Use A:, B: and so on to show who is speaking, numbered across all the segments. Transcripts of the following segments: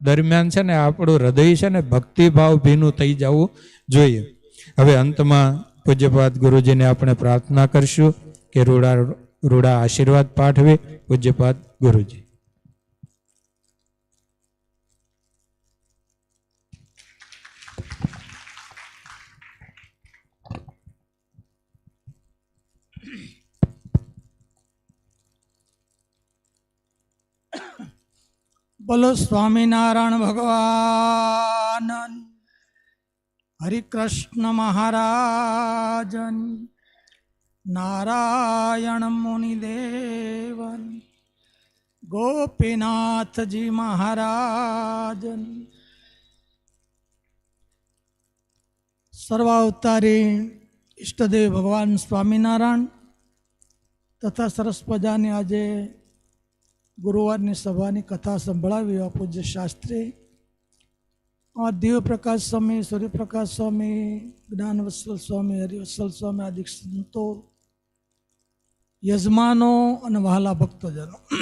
A: દરમિયાન છે ને આપણું હૃદય છે ને ભક્તિભાવ ભીનું થઈ જવું જોઈએ. હવે અંતમાં પૂજ્યપાદ ગુરુજીને આપણે પ્રાર્થના કરશું કે રૂડા રૂડા આશીર્વાદ પાઠવે પૂજ્યપાદ ગુરુજી.
B: બોલો, સ્વામિનારાયણ ભગવાન. હરિકૃષ્ણ મહારાજન. નારાયણ મુનિદેવન. ગોપીનાથજી મહારાજન. સર્વાવતારી ઈષ્ટદેવ ભગવાન સ્વામિનારાયણ તથા સરસ પ્રજાને આજે ગુરુવારની સભાની કથા સંભળાવી આ પૂજ્ય શાસ્ત્રી. આ દેવપ્રકાશ સ્વામી, સૂર્યપ્રકાશ સ્વામી, જ્ઞાનવત્સલ સ્વામી, હરિવત્સલ સ્વામી આદિ સંતો, યજમાનો અને વહાલા ભક્તજનો.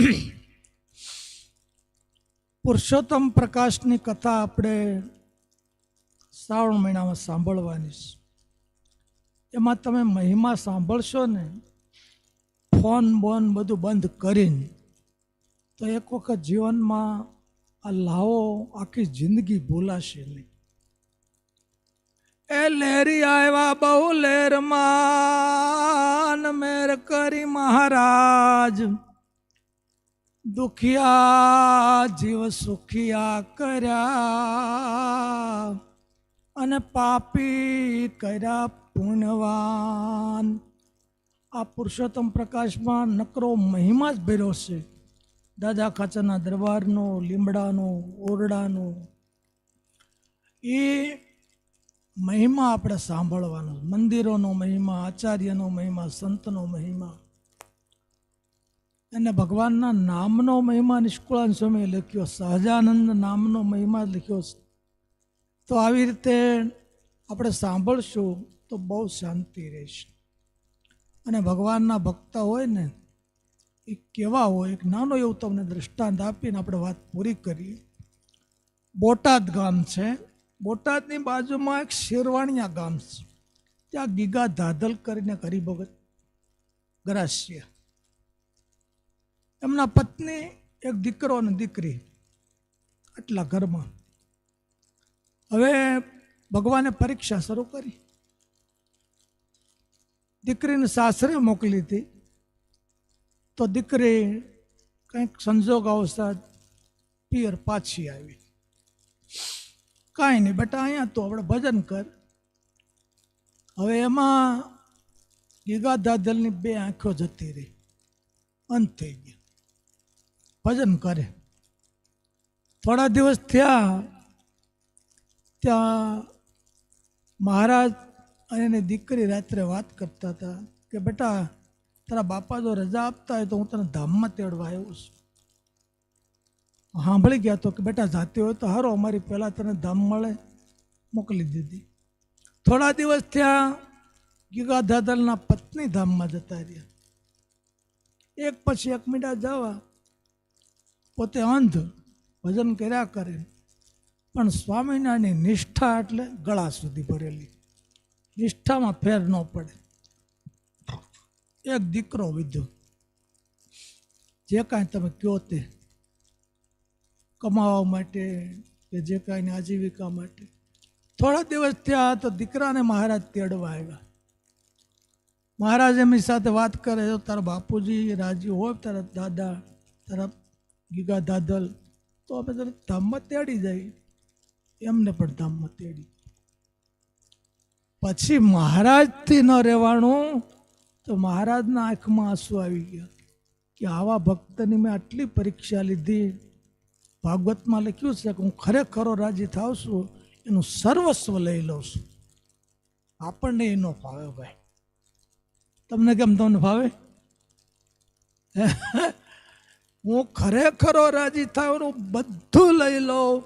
B: પુરુષોત્તમ પ્રકાશની કથા આપણે શ્રાવણ મહિનામાં સાંભળવાની છે. એમાં તમે મહિમા સાંભળશો ને, ફોન બોન બધું બંધ કરીને તો એક વખત જીવનમાં આ લાવો આખી જિંદગી ભૂલાશે નહીં. એ લહેરી આવ્યા બહુ લહેરમાં મેર કરી મહારાજ. દુખિયા જીવ સુખિયા કર્યા, અને પાપી કર્યા પુણ્યવાન. આ પુરુષોત્તમ પ્રકાશમાં નકરો મહિમા જ ભર્યો છે. દાદા ખાચરના દરબારનો, લીમડાનો, ઓરડાનો, એ મહિમા આપણે સાંભળવાનો. મંદિરોનો મહિમા, આચાર્યનો મહિમા, સંતનો મહિમા. અને ભગવાનના નામનો મહિમા નિષ્કુળાન સ્વામીએ લખ્યો, સહજાનંદ નામનો મહિમા લખ્યો તો આવી રીતે આપણે સાંભળશું તો બહુ શાંતિ રહેશે. અને ભગવાનના ભક્ત હોય ને એ કેવા હોય એક નાનો એવું તમને દ્રષ્ટાંત આપીને આપણે વાત પૂરી કરીએ. બોટાદ ગામ છે. બોટાદની બાજુમાં એક શેરવાણિયા ગામ છે. ત્યાં ગીગા ધાધલ કરીને હરિભગત ગરાસ્ય. એમના પત્ની એક દીકરો અને દીકરી આટલા ઘરમાં. હવે ભગવાને પરીક્ષા શરૂ કરી. દીકરીને સાસરે મોકલી હતી. તો દીકરી કંઈક સંજોગ અવસાદ પિયર પાછી આવી. કાંઈ નહીં, બેટા, અહીંયા તો આપણે ભજન કર. હવે એમાં ગીગા દાદલની બે આંખો જતી રહી. અંત થઈ ગયો ભજન કરે. થોડા દિવસ થયા, ત્યાં મહારાજ અને દીકરી રાત્રે વાત કરતા હતા કે, બેટા તારા બાપા જો રજા આપતા હોય તો હું તને ધામમાં તેડવા આવ્યો છું. સાંભળી ગયા તો કે બેટા, જાતે હોય તો હારો, અમારી પહેલાં તને ધામ મળે. મોકલી દીધી. થોડા દિવસ ત્યાં ગીગાધાદલના પત્ની ધામમાં જતા રહ્યા. એક પછી એક મીડા જવા, પોતે અંધ ભજન કર્યા કરે. પણ સ્વામિનારાયણની નિષ્ઠા એટલે ગળા સુધી ભરેલી. નિષ્ઠામાં ફેર ન પડે. એક દીકરો વિધો જે કાંઈ તમે કહો તે કમાવા માટે કે જે કાંઈ આજીવિકા માટે. થોડા દિવસ થયા તો દીકરાને મહારાજ તેડવા આવ્યા. મહારાજ એમની સાથે વાત કરે તો તારા બાપુજી રાજી હોય તારા દાદા, તારા ગીગા દાદલ, તો અમે તરત ધામમાં તેડી જાય. એમને પણ ધામમાં તેડી. પછી મહારાજથી ન રહેવાનું તો મહારાજના આંખમાં આંસુ આવી ગયા કે આવા ભક્તની મેં આટલી પરીક્ષા લીધી. ભાગવતમાં લખ્યું છે કે હું ખરેખરો રાજી થાવ છું, એનું સર્વસ્વ લઈ લઉં છું. આપણને એ ન ફાવે ભાઈ. તમને કેમ તમને ફાવે? હું ખરેખરો રાજી થાવ બધું લઈ લઉં.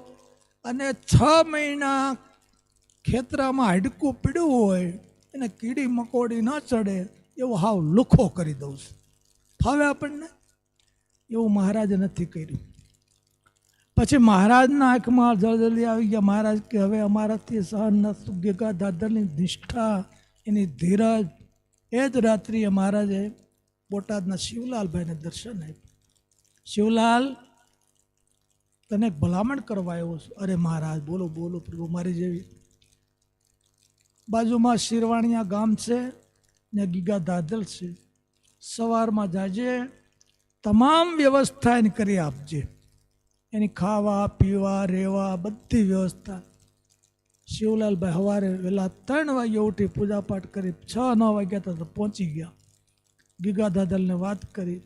B: અને છ મહિના ખેતરામાં હાડકું પીડ્યું હોય, એને કીડી મકોડી ન ચડે. એવો હાવ લુખો કરી દઉં છું. ફાવે આપણને? એવું મહારાજે નથી કર્યું. પછી મહારાજના આંખમાં જળજલી આવી ગયા. મહારાજ કે, હવે અમારાથી સહન ન થતું. દાદરની નિષ્ઠા, એની ધીરજ. એ જ રાત્રિએ મહારાજે બોટાદના શિવલાલભાઈને દર્શન આપ્યું. શિવલાલ, તને ભલામણ કરવા આવ્યો છું. અરે મહારાજ, બોલો બોલો, પ્રભુ, મારી જેવી. બાજુમાં શિરવાણિયા ગામ છે. ને ગીગા દાદલ છે. સવારમાં જાજે તમામ વ્યવસ્થા એની કરી આપજે. એની ખાવા, પીવા, રહેવા બધી વ્યવસ્થા. શિવલાલભાઈ સવારે વહેલા ત્રણ વાગે ઉઠી પૂજાપાઠ કરી છ, નવ વાગ્યા તો પહોંચી ગયા. ગીગા દાદલને વાત કરી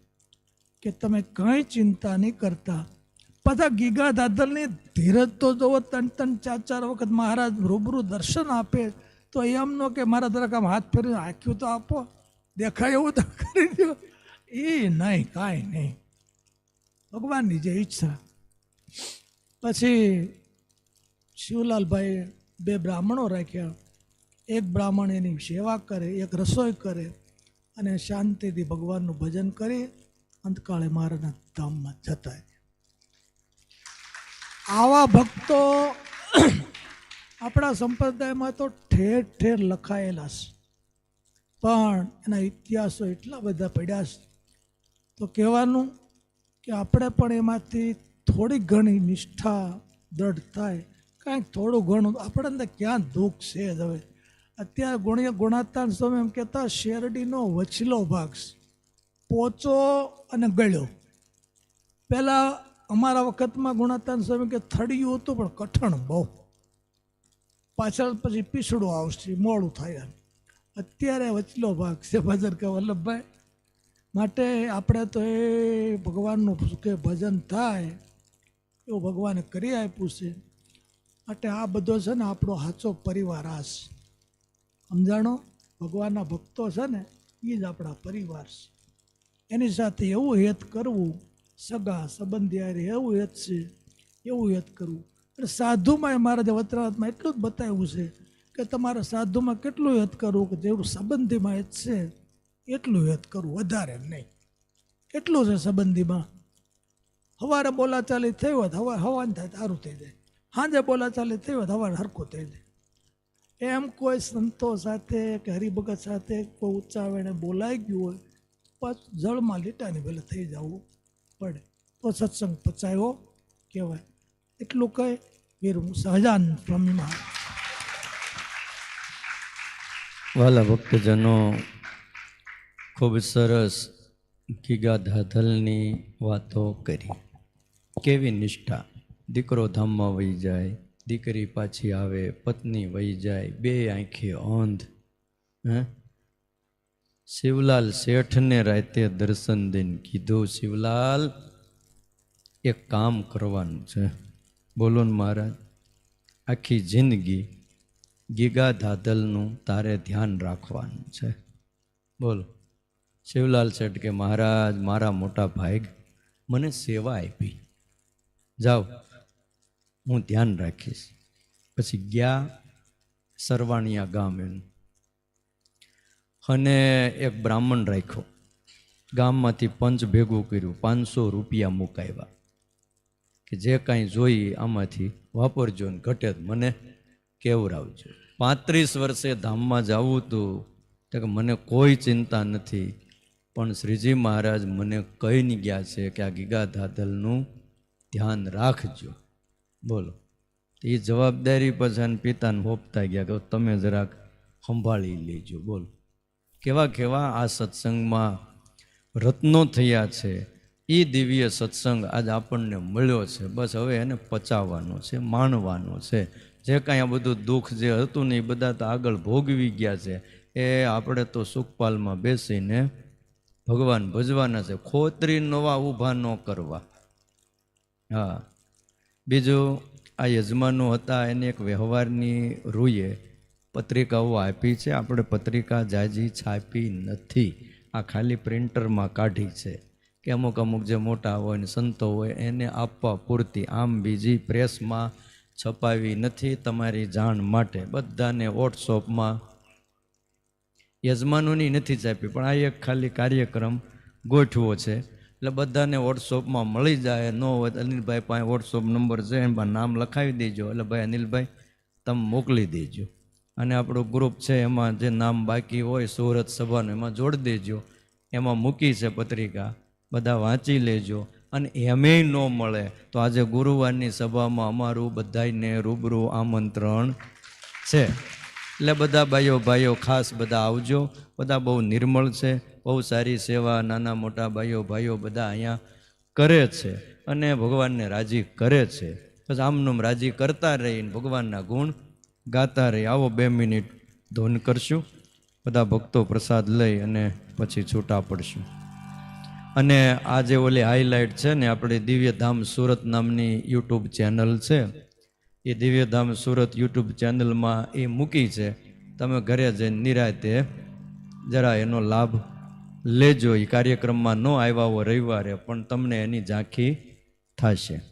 B: કે તમે કંઈ ચિંતા નહીં કરતા. પાછા ગીગા દાદલની ધીરજ તો જોવો, ત્રણ ત્રણ ચાર ચાર વખત મહારાજ રૂબરૂ દર્શન આપે. તો એમ નો કે મારા જરાક આમ હાથ ફેરીને આંખ્યું તો આપો. દેખાય એવું તો કરી દો. એ નહીં, કાંઈ નહીં. ભગવાનની જે ઈચ્છા. પછી શિવલાલભાઈએ બે બ્રાહ્મણો રાખ્યા. એક બ્રાહ્મણ એની સેવા કરે, એક રસોઈ કરે અને શાંતિથી ભગવાનનું ભજન કરી અંતકાળે મારાના ધામમાં જતા આવા ભક્તો આપણા સંપ્રદાયમાં તો ઠેર ઠેર લખાયેલા છે. પણ એના ઇતિહાસો એટલા બધા પડ્યા છે. તો કહેવાનું કે આપણે પણ એમાંથી થોડી ઘણી નિષ્ઠા, દ્રઢ થાય. કાંઈક થોડું ઘણું. આપણે અંદર ક્યાં દુઃખ છે જ હવે? અત્યારે ગુણ્ય ગુણાતાન સ્વામી એમ કહેતા શેરડીનો વચલો ભાગ પોચો અને ગળ્યો. પહેલાં અમારા વખતમાં ગુણાતાન સ્વામી કે થડિયું હતું પણ કઠણ બહુ. પાછળ પછી પીસડું આવશે, મોડું થાય અત્યારે વચલો ભાગ છે ભજન કે વલ્લભભાઈ. માટે આપણે તો એ ભગવાનનું કે ભજન થાય, એવું ભગવાને કરી આપ્યું છે. માટે આ બધો છે ને આપણો સાચો પરિવાર આ સમજાણો? ભગવાનના ભક્તો છે ને એ જ આપણા પરિવાર છે. એની સાથે એવું હેત કરવું, સગા, સંબંધી એવું હેત છે, એવું હેત કરવું. અને સાધુમાં મારા જે વતરાતમાં એટલું જ બતાવ્યું છે કે તમારે સાધુમાં કેટલું યદ કરવું કે જેવું સંબંધીમાં યદ છે, એટલું યદ કરવું, વધારે નહીં. એટલું છે સંબંધીમાં. હવારે બોલાચાલી થઈ હોત, હવા, હવાન થાય સારું થઈ જાય. સાંજે બોલાચાલી થઈ હોત, હવારે હરખું થઈ જાય. એમ કોઈ સંતો સાથે કે હરિભગત સાથે કોઈ ઉચ્ચાવેણે બોલાઈ ગયું હોય, પાછું જળમાં લીટાની ભલે થઈ જવું પડે. તો સત્સંગ પચાયો કહેવાય. એટલું કહે વીર సహజాన్ స్వామి સ્વામીમાં.
C: વાલા ભક્તજનો, ખૂબ સરસ ગીગા ધાધલની વાતો કરી. કેવી નિષ્ઠા. દીકરો ધામમાં વહી જાય, દીકરી પાછી આવે, પત્ની વહી જાય, બે આંખી અંધ, હે? શિવલાલ શેઠને રાતે દર્શન દઈને કીધું, શિવલાલ, એક કામ કરવાનું છે. બોલો ને મહારાજ, આખી જિંદગી ગીગા ધાદલનું તારે ધ્યાન રાખવાનું છે. બોલો, શિવલાલ શેઠ કે, મહારાજ, મારા મોટા ભાઈ મને સેવા આપી. જાઓ, હું ધ્યાન રાખીશ. પછી ગયા સરવાણિયા ગામ. અને એક બ્રાહ્મણ રાખ્યો. ગામમાંથી પંચ ભેગું કર્યું, પાંચસો રૂપિયા મુકાવ્યા. કે જે કાંઈ જોઈ આમાંથી વાપરજો ને ઘટે મને કેવરાવજો. પાંત્રીસ વર્ષે ધામમાં જવું હતું તો કે મને કોઈ ચિંતા નથી, પણ શ્રીજી મહારાજ મને કહીને ગયા છે કે આ ગીગા ધાધલનું ધ્યાન રાખજો. બોલો. એ જવાબદારી પછી પિતાને હોપતા ગયા કે તમે જરાક સંભાળી લેજો. બોલો. કેવા કેવા આ સત્સંગમાં રત્નો થયા છે એ દિવ્ય સત્સંગ આજ આપણને મળ્યો છે. બસ હવે એને પચાવવાનો છે, માણવાનો છે. જે કાંઈ આ બધું દુઃખ જે હતું ને એ બધા તો આગળ ભોગવી ગયા છે. એ આપણે તો સુખપાલમાં બેસીને ભગવાન ભજવાના છે. ખોતરી નવા ઊભા ન કરવા. હા. બીજું, આ યજમાનો હતા, એને એક વ્યવહારની રૂએ પત્રિકાઓ આપી છે. આપણે પત્રિકા જાજી છાપી નથી. આ ખાલી પ્રિન્ટરમાં કાઢી છે. કે અમુક અમુક જે મોટા હોય ને સંતો હોય, એને આપવા પૂરતી આમ બીજી પ્રેસમાં છપાવી નથી તમારી જાણ માટે. બધાને વોટ્સઅપમાં યજમાનોની નથી છાપી પણ આ એક ખાલી કાર્યક્રમ ગોઠવો છે. એટલે બધાને વોટ્સઅપમાં મળી જાય, ન હોય અનિલભાઈ પાસે વોટ્સઅપ નંબર છે એમાં નામ લખાવી દેજો. એટલે ભાઈ અનિલભાઈ, તમે મોકલી દેજો. અને આપણું ગ્રુપ છે, એમાં જે નામ બાકી હોય સુરત સભાનું, એમાં જોડી દેજો. એમાં મૂકી છે પત્રિકા. બધા વાંચી લેજો અને એમેય ન મળે તો આજે ગુરુવારની સભામાં અમારું બધાયને રૂબરૂ આમંત્રણ છે. એટલે બધા ભાઈઓ ભાઈઓ ખાસ બધા આવજો. બધા બહુ નિર્મળ છે. બહુ સારી સેવા નાના મોટા ભાઈઓ ભાઈઓ બધા અહીંયા કરે છે અને ભગવાનને રાજી કરે છે. બસ આમનું રાજી કરતા રહીને ભગવાનના ગુણ ગાતા રહી. આવો બે મિનિટ ધૂન કરશું. બધા ભક્તો પ્રસાદ લઈ અને પછી છૂટા પડશું. અને આ જે ઓલી હાઈલાઇટ છે ને આપણી દિવ્યધામ સુરત નામની યુટ્યુબ ચેનલ છે, એ દિવ્યધામ સુરત યુટ્યુબ ચેનલમાં એ મૂકી છે. તમે ઘરે જઈને નિરાતે જરા એનો લાભ લેજો. એ કાર્યક્રમમાં ન આવ્યા હો રવિવારે, પણ તમને એની ઝાંખી થશે.